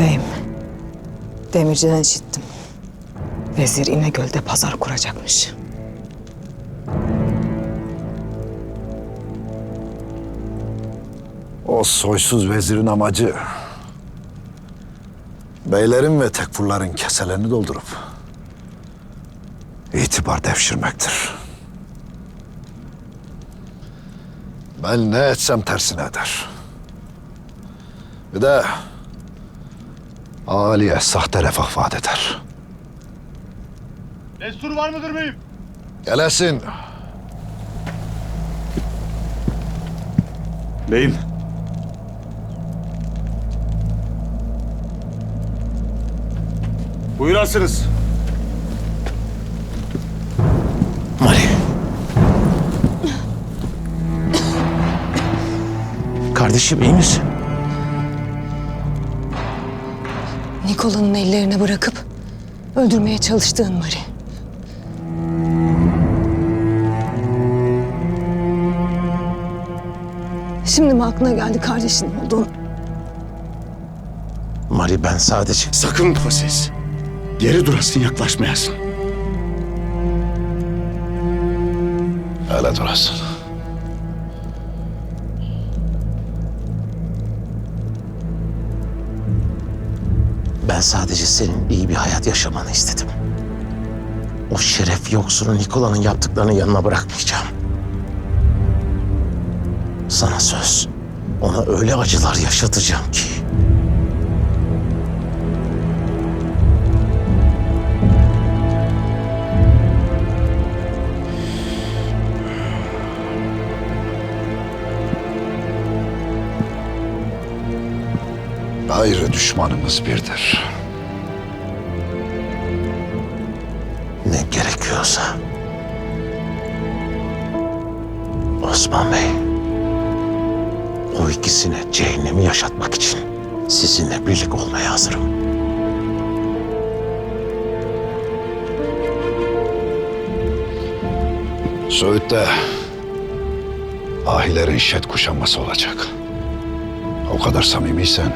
Beyim, demirciden işittim. Vezir İnegöl'de pazar kuracakmış. O soysuz vezirin amacı beylerin ve tekfurların keselerini doldurup itibar devşirmektir. Ben ne etsem tersine eder. Bir de Ali'ye sahte refah vaat eder. Destur var mıdır beyim? Gelesin. Beyim. Buyurasınız. Mari. Kardeşim iyi misin? Nikola'nın ellerine bırakıp öldürmeye çalıştığın Mari. Şimdi mi aklına geldi kardeşinin olduğunu? Mari ben sadece... Sakın Koses. Geri durasın yaklaşmayasın. Öyle durasın. Ben sadece senin iyi bir hayat yaşamanı istedim. O şeref yoksunu Nikola'nın yaptıklarını yanına bırakmayacağım. Sana söz. Ona öyle acılar yaşatacağım ki. Gayrı düşmanımız birdir. Ne gerekiyorsa. Osman Bey. O ikisine cehennemi yaşatmak için sizinle birlik olmaya hazırım. Söğüt'te ahilerin şet kuşanması olacak. O kadar samimiysen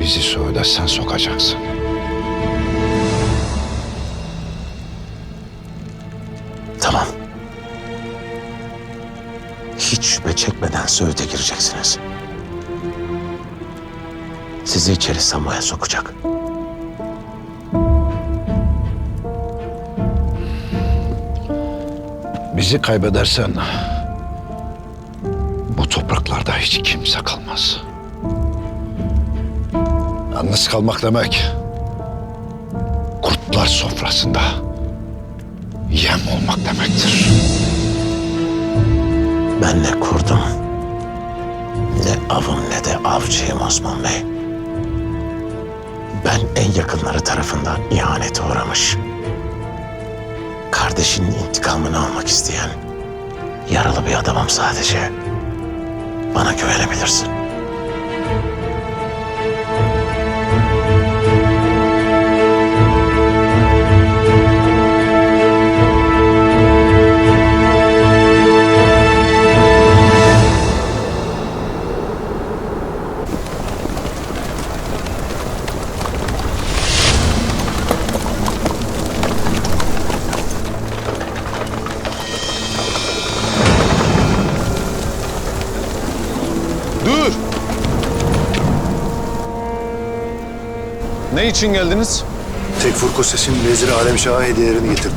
bizi Söğüt'e sen sokacaksın. Tamam. Hiç şüphe çekmeden Söğüt'e gireceksiniz. Sizi içeri Samo'ya sokacak. Bizi kaybedersen bu topraklarda hiç kimse kalmaz. Yalnız kalmak demek kurtlar sofrasında yem olmak demektir. Ben ne kurdum, ne avım ne de avcıyım Osman Bey. Ben en yakınları tarafından ihanete uğramış. Kardeşinin intikamını almak isteyen yaralı bir adamım sadece. Bana güvenebilirsin. Ne için geldiniz? Tekfur Koses'in Vezir Alemşah'a hediyelerini getirdim.